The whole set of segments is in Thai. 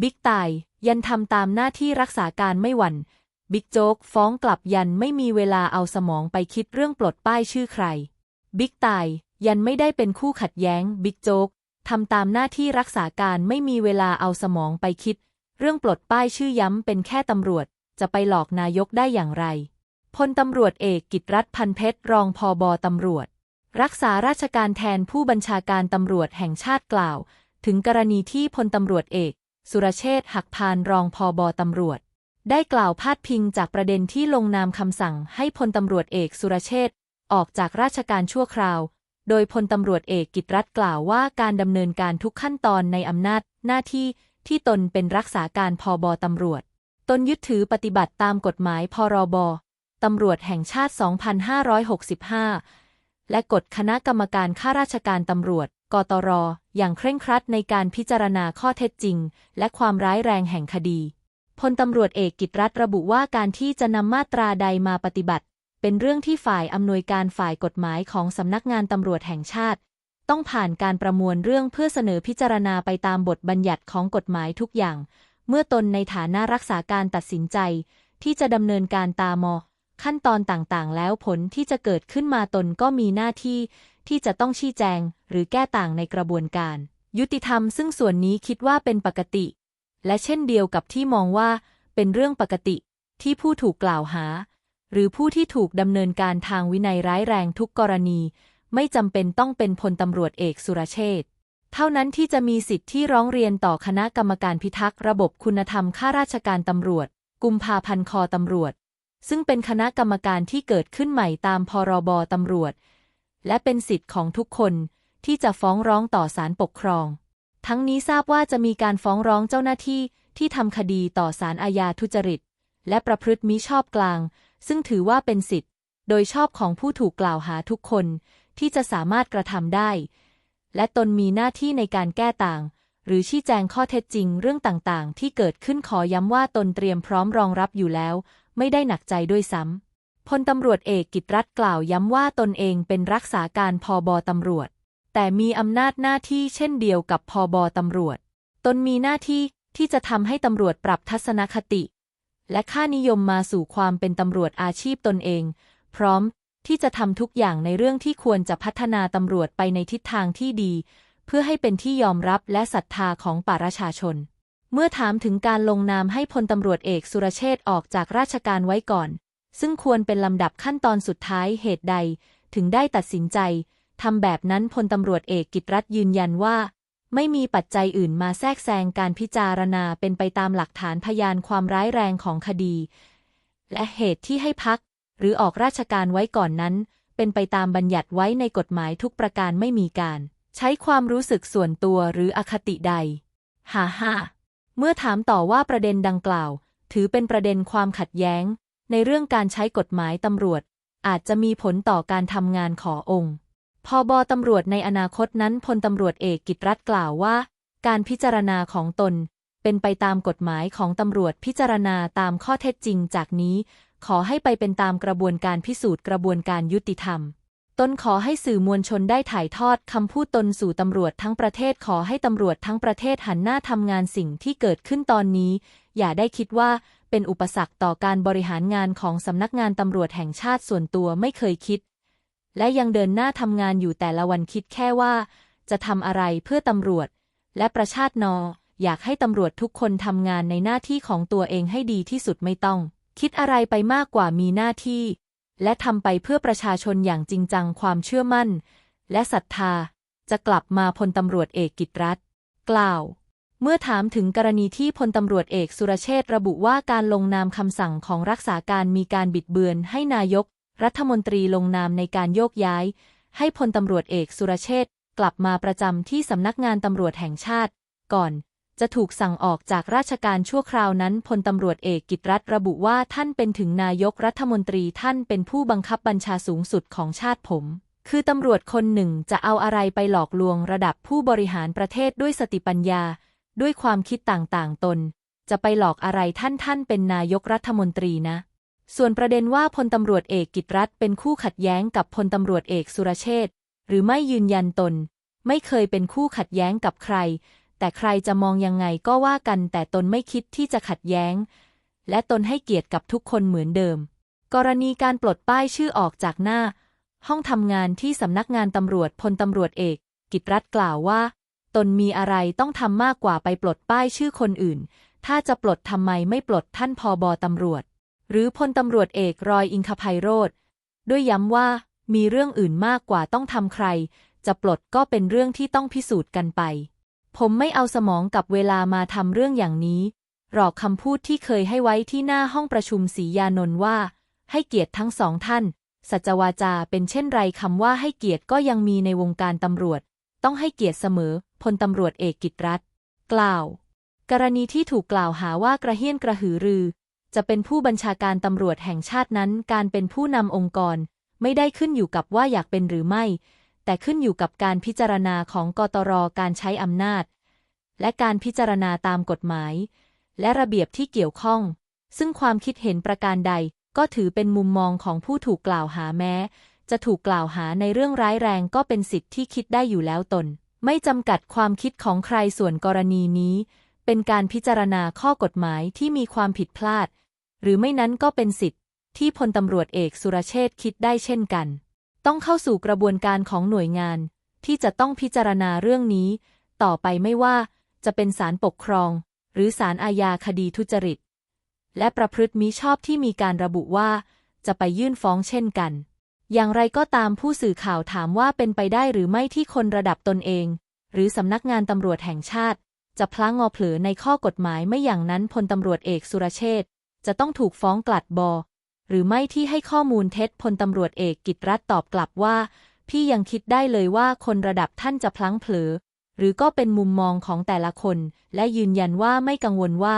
บิ๊กตายยันทำตามหน้าที่รักษาการไม่หวั่น บิ๊กโจ๊กฟ้องกลับยันไม่มีเวลาเอาสมองไปคิดเรื่องปลดป้ายชื่อใคร บิ๊กตายยันไม่ได้เป็นคู่ขัดแย้ง บิ๊กโจ๊กทำตามหน้าที่รักษาการไม่มีเวลาเอาสมองไปคิด เรื่องปลดป้ายชื่อย้ำเป็นแค่ตำรวจ จะไปหลอกนายกได้อย่างไรพลตำรวจเอกกิตรัฐพันเพชรรองพอบอตำรวจ รักษาราชการแทนผู้บัญชาการตำรวจแห่งชาติกล่าว ถึงกรณีที่พลตำรวจเอก สุรเชษฐ์หักพานรองพอบอตำรวจ ได้กล่าวพาดพิงจากประเด็นที่ลงนามคำสั่งให้พลตำรวจเอกสุรเชษฐ์ออกจากราชการชั่วคราว โดยพลตำรวจเอกกิตรัฐกล่าวว่าการดำเนินการทุกขั้นตอนในอำนาจหน้าที่ที่ตนเป็นรักษาการพอบอตำรวจ ตนยึดถือปฏิบัติตามกฎหมายพรบตำรวจแห่งชาติ 2565 และกฎคณะกรรมการข้าราชการตำรวจ กตร อย่างเคร่งครัดในการพิจารณาข้อเท็จจริง และความร้ายแรงแห่งคดี พลตำรวจเอกกิตรัฐระบุว่าการที่จะนำมาตราใดมาปฏิบัติ เป็นเรื่องที่ฝ่ายอำนวยการฝ่ายกฎหมายของสำนักงานตำรวจแห่งชาติ ต้องผ่านการประมวลเรื่องเพื่อเสนอพิจารณาไปตามบทบัญญัติของกฎหมายทุกอย่าง เมื่อตนในฐานะรักษาการตัดสินใจ ที่จะดำเนินการตามม ขั้นตอนต่างๆ แล้วผลที่จะเกิดขึ้นมาตนก็มีหน้าที่ ที่จะต้องชี้แจง หรือแก้ต่างในกระบวนการ ยุติธรรมซึ่งส่วนนี้คิดว่าเป็นปกติ และเช่นเดียวกับที่มองว่า เป็นเรื่องปกติ ที่ผู้ถูกกล่าวหา หรือผู้ที่ถูกดำเนินการทางวินัยร้ายแรงทุกกรณี ไม่จำเป็นต้องเป็นพลตำรวจเอกสุรเชษฐ์เท่านั้นที่จะมีสิทธิ์ที่ร้องเรียนต่อคณะกรรมการพิทักษ์ระบบคุณธรรมข้าราชการตำรวจ กุมภาพันธ์คอตำรวจ ซึ่งเป็นคณะกรรมการที่เกิดขึ้นใหม่ตามพรบตำรวจ และเป็นสิทธิ์ของทุกคนที่จะฟ้องร้องต่อศาลปกครอง ทั้งนี้ทราบว่าจะมีการฟ้องร้องเจ้าหน้าที่ที่ทำคดีต่อศาลอาญาทุจริต และประพฤติมิชอบกลาง ซึ่งถือว่าเป็นสิทธิ์ โดยชอบของผู้ถูกกล่าวหาทุกคนที่จะสามารถกระทำได้ และตนมีหน้าที่ในการแก้ต่าง หรือชี้แจงข้อเท็จจริงเรื่องต่างๆ ที่เกิดขึ้นขอย้ำว่าตนเตรียมพร้อมรองรับอยู่แล้ว ไม่ได้หนักใจด้วยซ้ำพลตำรวจเอกกิตรัฐกล่าวย้ำว่าตนเองเป็นรักษาการพอบอตำรวจ แต่มีอำนาจหน้าที่เช่นเดียวกับพอบอตำรวจ ตนมีหน้าที่ที่จะทำให้ตำรวจปรับทัศนคติ และค่านิยมมาสู่ความเป็นตำรวจอาชีพตนเอง พร้อมที่จะทำทุกอย่างในเรื่องที่ควรจะพัฒนาตำรวจไปในทิศทางที่ดี เพื่อให้เป็นที่ยอมรับและศรัทธาของประชาชน เมื่อถามถึงการลงนามให้พลตำรวจเอกสุรเชษฐ์ออกจากราชการไว้ก่อน ซึ่งควรเป็นลำดับขั้นตอนสุดท้ายเหตุใด ถึงได้ตัดสินใจทำแบบนั้นพลตำรวจเอกกิตรัฐยืนยันว่า ไม่มีปัจจัยอื่นมาแทรกแซงการพิจารณาเป็นไปตามหลักฐานพยานความร้ายแรงของคดี และเหตุที่ให้พัก หรือออกราชการไว้ก่อนนั้น เป็นไปตามบัญญัติไว้ในกฎหมายทุกประการไม่มีการ ใช้ความรู้สึกส่วนตัวหรืออคติใด ฮ่าฮ่า เมื่อถามต่อว่าประเด็นดังกล่าว ถือเป็นประเด็นความขัดแย้ง ในเรื่องการใช้กฎหมายตำรวจ อาจจะมีผลต่อการทำงานขอองค์พอบอตำรวจในอนาคตนั้นพลตำรวจเอกกิตรัฐกล่าวว่า การพิจารณาของตน เป็นไปตามกฎหมายของตำรวจพิจารณาตามข้อเท็จจริงจากนี้ ขอให้ไปเป็นตามกระบวนการพิสูจน์กระบวนการยุติธรรม ตนขอให้สื่อมวลชนได้ถ่ายทอดคำพูดตนสู่ตำรวจทั้งประเทศขอให้ตำรวจทั้งประเทศหันหน้าทำงานสิ่งที่เกิดขึ้นตอนนี้ อย่าได้คิดว่าเป็นอุปสรรคต่อการบริหารงานของสำนักงานตำรวจแห่งชาติส่วนตัวไม่เคยคิด และยังเดินหน้าทำงานอยู่แต่ละวันคิดแค่ว่า จะทำอะไรเพื่อตำรวจ และประชาตินอ อยากให้ตำรวจทุกคนทำงานในหน้าที่ของตัวเองให้ดีที่สุดไม่ต้อง คิดอะไรไปมากกว่ามีหน้าที่ และทำไปเพื่อประชาชนอย่างจริงจังความเชื่อมั่น และศรัทธา จะกลับมาพลตำรวจเอกกิตรัฐ กล่าว เมื่อถามถึงกรณีที่พลตำรวจเอกสุรเชษระบุว่าการลงนามคำสั่งของรักษาการมีการบิดเบือนให้นายก รัฐมนตรีลงนามในการโยกย้าย ให้พลตำรวจเอกสุรเชษกลับมาประจำที่สำนักงานตำรวจแห่งชาติ ก่อน จะถูกสั่งออกจากราชการชั่วคราวนั้นพลตำรวจเอกกิตรัฐระบุว่าท่านเป็นถึงนายกรัฐมนตรีท่านเป็นผู้บังคับบัญชาสูงสุดของชาติผม คือตำรวจคนหนึ่งจะเอาอะไรไปหลอกลวงระดับผู้บริหารประเทศด้วยสติปัญญา ด้วยความคิดต่างๆตน จะไปหลอกอะไรท่านท่านเป็นนายกรัฐมนตรีนะส่วนประเด็นว่าพลตำรวจเอกกิตรัฐเป็นคู่ขัดแย้งกับพลตำรวจเอกสุรเชษฐ์หรือไม่ยืนยันตน ไม่เคยเป็นคู่ขัดแย้งกับใคร แต่ใครจะมองยังไงก็ว่ากันแต่ตนไม่คิดที่จะขัดแย้ง และตนให้เกียรติกับทุกคนเหมือนเดิม กรณีการปลดป้ายชื่อออกจากหน้า ห้องทำงานที่สำนักงานตำรวจพลตำรวจเอก กิตรัตกล่าวว่า ตนมีอะไรต้องทำมากกว่าไปปลดป้ายชื่อคนอื่น ถ้าจะปลดทำไมไม่ปลดท่านพอบอตำรวจ หรือพลตำรวจเอกรอยอิงคภัยโรธด้วยย้ำว่ามีเรื่องอื่นมากกว่าต้องทำใคร จะปลดก็เป็นเรื่องที่ต้องพิสูจน์กันไป ผมไม่เอาสมองกับเวลามาทำเรื่องอย่างนี้ หรอกคำพูดที่เคยให้ไว้ที่หน้าห้องประชุมศรียานนท์ว่า ให้เกียรติทั้งสองท่าน สัจวาจาเป็นเช่นไรคำว่าให้เกียรติก็ยังมีในวงการตำรวจ ต้องให้เกียรติเสมอพลตำรวจเอกกิตรัตกล่าว กรณีที่ถูกกล่าวหาว่ากระเฮี้ยนกระหือรือ จะเป็นผู้บัญชาการตำรวจแห่งชาตินั้น การเป็นผู้นำองค์กร ไม่ได้ขึ้นอยู่กับว่าอยากเป็นหรือไม่ แต่ขึ้นอยู่กับการพิจารณาของกตรการใช้อำนาจ และการพิจารณาตามกฎหมาย และระเบียบที่เกี่ยวข้อง ซึ่งความคิดเห็นประการใดก็ถือเป็นมุมมองของผู้ถูกกล่าวหาแม้ จะถูกกล่าวหาในเรื่องร้ายแรงก็เป็นสิทธิ์ที่คิดได้อยู่แล้วตน ไม่จำกัดความคิดของใครส่วนกรณีนี้ เป็นการพิจารณาข้อกฎหมายที่มีความผิดพลาด หรือไม่นั้นก็เป็นสิทธิ์ที่พลตำรวจเอกสุรเชษฐ์คิดได้เช่นกัน ต้องเข้าสู่กระบวนการของหน่วยงาน ที่จะต้องพิจารณาเรื่องนี้ ต่อไปไม่ว่าจะเป็นศาลปกครอง หรือศาลอาญาคดีทุจริต และประพฤติมิชอบที่มีการระบุว่า จะไปยื่นฟ้องเช่นกัน อย่างไรก็ตามผู้สื่อข่าวถามว่าเป็นไปได้หรือไม่ที่คนระดับตนเอง หรือสำนักงานตำรวจแห่งชาติ จะพลางงอเผลอในข้อกฎหมายไม่อย่างนั้นพลตำรวจเอกสุรเชษจะต้องถูกฟ้องกลัดบอ หรือไม่ที่ให้ข้อมูลเท็จพลตำรวจเอกกิตรัตตอบกลับว่า พี่ยังคิดได้เลยว่าคนระดับท่านจะพลั้งเผลอ หรือก็เป็นมุมมองของแต่ละคน และยืนยันว่าไม่กังวลว่า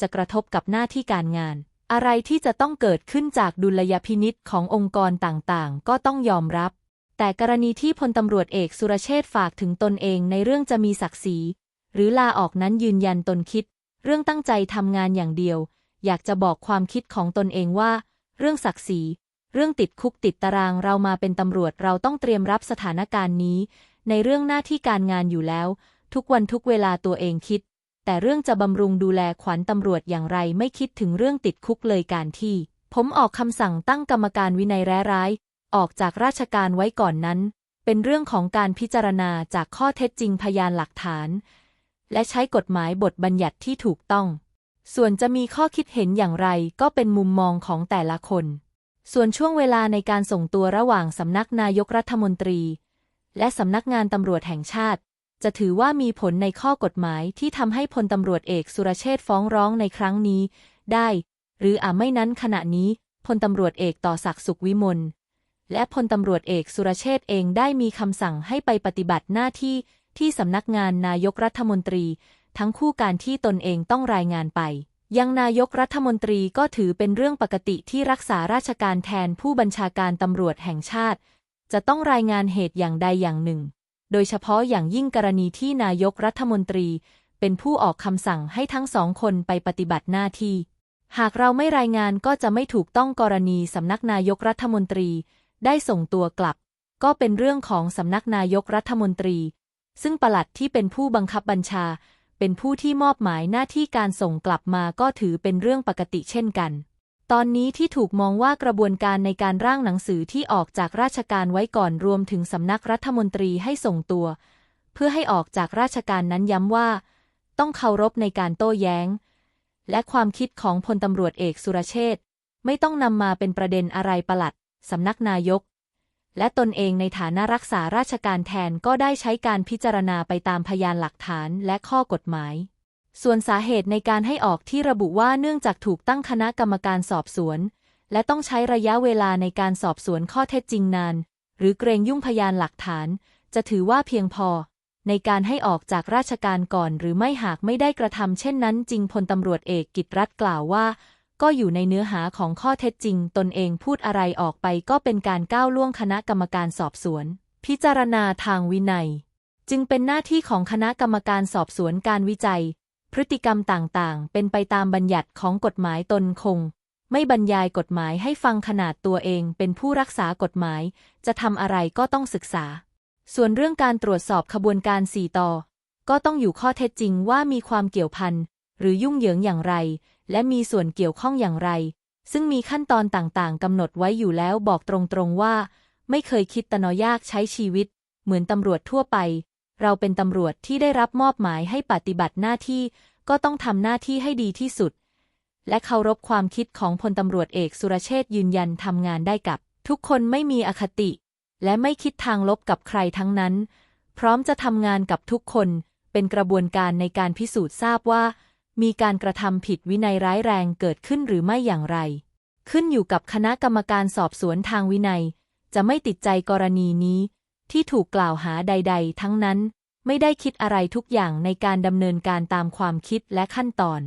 จะกระทบกับหน้าที่การงาน อะไรที่จะต้องเกิดขึ้นจากดุลยพินิษขององค์กรต่างๆ ก็ต้องยอมรับ แต่กรณีที่พลตำรวจเอกสุรเชษฐ์ฝากถึงตนเองในเรื่องจะมีศักดิ์ศรีหรือลาออกนั้นยืนยันตนคิด เรื่องตั้งใจทำงานอย่างเดียว อยากจะบอกความคิดของตนเองว่า เรื่องศักดิ์ศรี เรื่องติดคุกติดตารางเรามาเป็นตำรวจเราต้องเตรียมรับสถานการณ์นี้ ในเรื่องหน้าที่การงานอยู่แล้ว ทุกวันทุกเวลาตัวเองคิด แต่เรื่องจะบำรุงดูแลขวัญตำรวจอย่างไรไม่คิดถึงเรื่องติดคุกเลยการที่ ผมออกคำสั่งตั้งกรรมการวินัยแร้ร้าย ออกจากราชการไว้ก่อนนั้น เป็นเรื่องของการพิจารณาจากข้อเท็จจริงพยานหลักฐาน และใช้กฎหมายบทบัญญัติที่ถูกต้อง ส่วนจะมีข้อคิดเห็นอย่างไรก็เป็นมุมมองของแต่ละคน ส่วนช่วงเวลาในการส่งตัวระหว่างสำนักนายกรัฐมนตรี และสำนักงานตำรวจแห่งชาติ จะถือว่ามีผลในข้อกฎหมายที่ทำให้พลตำรวจเอกสุรเชษฟ้องร้องในครั้งนี้ ได้ หรืออาจไม่นั้นขณะนี้พลตำรวจเอกต่อศักดิ์สุขวิมลและพลตำรวจเอกสุรเชษเองได้มีคำสั่งให้ไปปฏิบัติหน้าที่ที่สำนักงานนายกรัฐมนตรี ทั้งคู่การที่ตนเองต้องรายงานไป ยังนายกรัฐมนตรีก็ถือเป็นเรื่องปกติที่รักษาราชการแทนผู้บัญชาการตำรวจแห่งชาติ จะต้องรายงานเหตุอย่างใดอย่างหนึ่ง โดยเฉพาะอย่างยิ่งกรณีที่นายกรัฐมนตรี เป็นผู้ออกคำสั่งให้ทั้งสองคนไปปฏิบัติหน้าที่ หากเราไม่รายงานก็จะไม่ถูกต้องกรณีสำนักนายกรัฐมนตรี ได้ส่งตัวกลับ ก็เป็นเรื่องของสำนักนายกรัฐมนตรี ซึ่งปลัดที่เป็นผู้บังคับบัญชา เป็นผู้ที่มอบหมายหน้าที่การส่งกลับมาก็ถือเป็นเรื่องปกติเช่นกัน ตอนนี้ที่ถูกมองว่ากระบวนการในการร่างหนังสือที่ออกจากราชการไว้ก่อนรวมถึงสำนักรัฐมนตรีให้ส่งตัว เพื่อให้ออกจากราชการนั้นย้ำว่า ต้องเคารพในการโต้แย้ง และความคิดของพลตำรวจเอกสุรเชษฐ์ไม่ต้องนำมาเป็นประเด็นอะไรประหลัดสำนักนายก และตนเองในฐานะรักษาราชการแทนก็ได้ใช้การพิจารณาไปตามพยานหลักฐานและข้อกฎหมาย ส่วนสาเหตุในการให้ออกที่ระบุว่าเนื่องจากถูกตั้งคณะกรรมการสอบสวน และต้องใช้ระยะเวลาในการสอบสวนข้อเท็จจริงนาน หรือเกรงยุ่งพยานหลักฐาน จะถือว่าเพียงพอ ในการให้ออกจากราชการก่อนหรือไม่หากไม่ได้กระทำเช่นนั้นจริงพลตำรวจเอกกิตรัตกล่าวว่า ก็อยู่ในเนื้อหาของข้อเท็จจริง ตนเองพูดอะไรออกไปก็เป็นการก้าวล่วงคณะกรรมการสอบสวน พิจารณาทางวินัย จึงเป็นหน้าที่ของคณะกรรมการสอบสวนการวิจัย พฤติกรรมต่างๆ เป็นไปตามบัญญัติของกฎหมายตนคง ไม่บรรยายกฎหมายให้ฟังขนาดตัวเองเป็นผู้รักษากฎหมาย จะทำอะไรก็ต้องศึกษา ส่วนเรื่องการตรวจสอบขบวนการ4ต่อ ก็ต้องอยู่ข้อเท็จจริงว่ามีความเกี่ยวพันหรือยุ่งเหยิงอย่างไร และมีส่วนเกี่ยวข้องอย่างไร ซึ่งมีขั้นตอนต่างๆกำหนดไว้อยู่แล้วบอกตรงๆว่า ไม่เคยคิดตะนอยากใช้ชีวิต เหมือนตำรวจทั่วไป เราเป็นตำรวจที่ได้รับมอบหมายให้ปฏิบัติหน้าที่ ก็ต้องทำหน้าที่ให้ดีที่สุด และเคารพความคิดของพลตำรวจเอกสุรเชษยืนยันทำงานได้กับ ทุกคนไม่มีอคติ และไม่คิดทางลบกับใครทั้งนั้น พร้อมจะทำงานกับทุกคนเป็นกระบวนการในการพิสูจน์ทราบว่า มีการกระทำผิดวินัยร้ายแรงเกิดขึ้นหรือไม่อย่างไร ขึ้นอยู่กับคณะกรรมการสอบสวนทางวินัย จะไม่ติดใจกรณีนี้ ที่ถูกกล่าวหาใด ๆ ทั้งนั้น ไม่ได้คิดอะไรทุกอย่างในการดำเนินการตามความคิดและขั้นตอน